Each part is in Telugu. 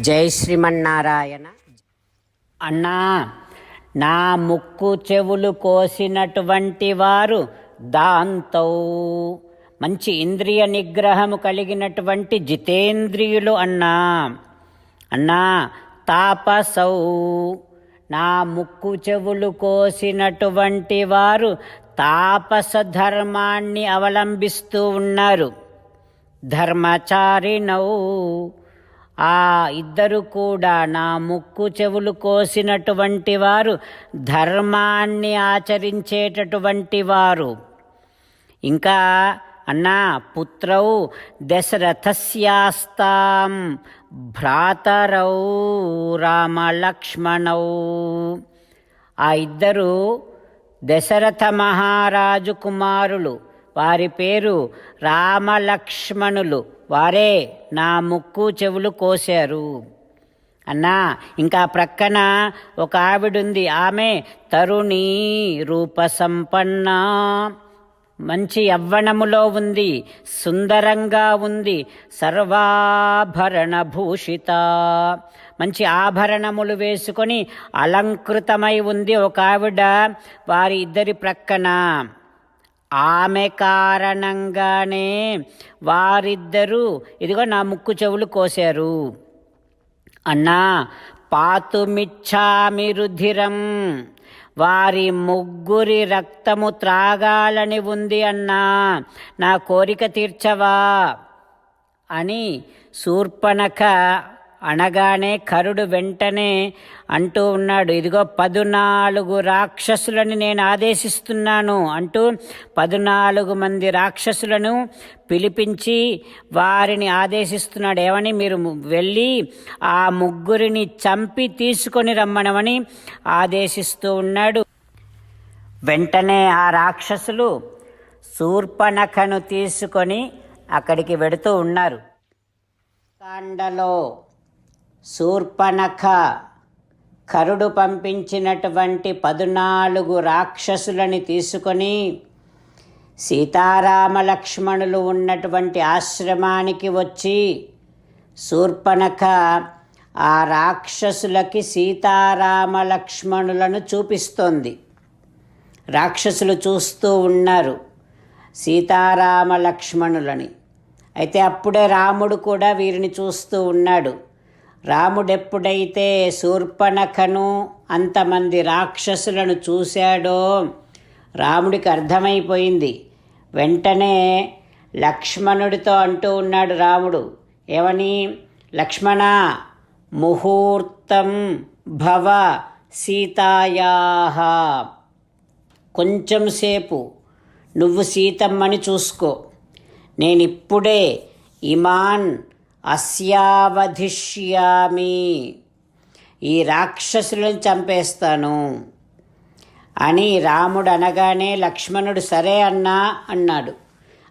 జై శ్రీమన్నారాయణ. అన్నా నా ముక్కు చెవులు కోసినటువంటి వారు దాంతో. మంచి ఇంద్రియ నిగ్రహము కలిగినటువంటి జితేంద్రియులు అన్నా. అన్నా తాపసౌ. నా ముక్కు చెవులు కోసినటువంటి వారు తాపస ధర్మాన్ని అవలంబిస్తూ ఉన్నారు. ధర్మచారిణౌ. ఆ ఇద్దరు కూడా నా ముక్కు చెవులు కోసినటువంటి వారు ధర్మాన్ని ఆచరించేటటువంటి వారు. ఇంకా అన్నా పుత్రౌ దశరథస్యాస్తాం భ్రాతరౌ రామలక్ష్మణౌ. ఆ ఇద్దరు దశరథ మహారాజు కుమారులు. వారి పేరు రామలక్ష్మణులు. వారే నా ముక్కు చెవులు కోశారు. అన్నా ఇంకా ప్రక్కన ఒక ఆవిడుంది. ఆమె తరుణి రూప సంపన్న మంచి యవ్వనములో ఉంది సుందరంగా ఉంది సర్వాభరణ భూషిత మంచి ఆభరణములు వేసుకొని అలంకృతమై ఉంది ఒక ఆవిడ. వారి ఇద్దరి ప్రక్కన ఆమె కారణంగానే వారిద్దరూ ఇదిగో నా ముక్కు చెవులు కోశారు. అన్నా పాతుమిచ్చామి రుధిరం వారి ముగ్గురి రక్తము త్రాగాలని ఉంది అన్నా నా కోరిక తీర్చవా అని శూర్పణఖ అనగానే కరుడు వెంటనే అంటూ ఉన్నాడు. ఇదిగో పదునాలుగు రాక్షసులని నేను ఆదేశిస్తున్నాను అంటూ పదునాలుగు మంది రాక్షసులను పిలిపించి వారిని ఆదేశిస్తున్నాడు. ఏమని? మీరు వెళ్ళి ఆ ముగ్గురిని చంపి తీసుకొని రమ్మనమని ఆదేశిస్తూ ఉన్నాడు. వెంటనే ఆ రాక్షసులు శూర్పణఖను తీసుకొని అక్కడికి వెడుతూ ఉన్నారు. కాండలో శూర్పణఖ కరుడు పంపించినటువంటి పదునాలుగు రాక్షసులని తీసుకొని సీతారామ లక్ష్మణులు ఉన్నటువంటి ఆశ్రమానికి వచ్చి శూర్పణఖ ఆ రాక్షసులకి సీతారామ లక్ష్మణులను చూపిస్తోంది. రాక్షసులు చూస్తూ ఉన్నారు సీతారామ లక్ష్మణులని అయితే అప్పుడే రాముడు కూడా వీరిని చూస్తూ ఉన్నాడు. రాముడెప్పుడైతే శూర్పణఖను అంతమంది రాక్షసులను చూశాడో రాముడికి అర్థమైపోయింది. వెంటనే లక్ష్మణుడితో అంటూ ఉన్నాడు రాముడు ఏమని? లక్ష్మణ ముహూర్తం భవ సీతాయా కొంచెం సేపు నువ్వు సీతమ్మని చూసుకో. నేనిప్పుడే ఇమాన్ అస్యావధిష్యామి. ఈ రాక్షసులను చంపేస్తాను. అని రాముడు అనగానే లక్ష్మణుడు సరే అన్నా అన్నాడు.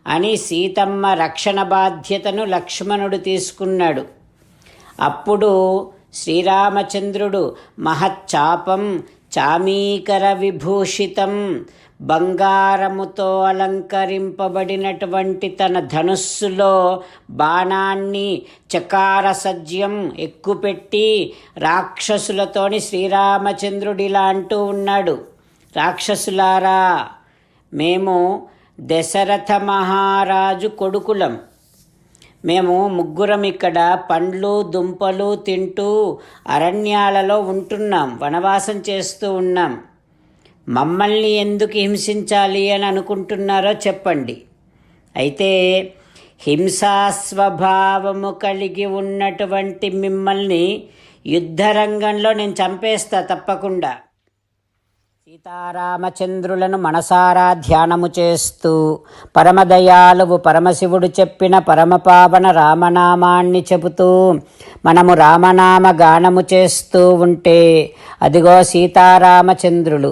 అని సీతమ్మ రక్షణ బాధ్యతను లక్ష్మణుడు తీసుకున్నాడు. అప్పుడు శ్రీరామచంద్రుడు మహచ్చాపం చామీకర విభూషితం బంగారముతో అలంకరింపబడినటువంటి తన ధనుస్సులో బాణాన్ని చకార సజ్యం ఎక్కుపెట్టి రాక్షసులతోని శ్రీరామచంద్రుడు ఇలా అంటూ ఉన్నాడు. రాక్షసులారా మేము దశరథ మహారాజు కొడుకులం. మేము ముగ్గురం ఇక్కడ పండ్లు దుంపలు తింటూ అరణ్యాలలో ఉంటున్నాం వనవాసం చేస్తూ ఉన్నాం. మమ్మల్ని ఎందుకు హింసించాలి అని అనుకుంటున్నారో చెప్పండి. అయితే హింసా స్వభావము కలిగి ఉన్నటువంటి మిమ్మల్ని యుద్ధరంగంలో నేను చంపేస్తా తప్పకుండా. సీతారామచంద్రులను మనసారా ధ్యానము చేస్తూ పరమదయాలువు పరమశివుడు చెప్పిన పరమపావన రామనామాన్ని చెబుతూ మనము రామనామ గానము చేస్తూ ఉంటే అదిగో సీతారామచంద్రులు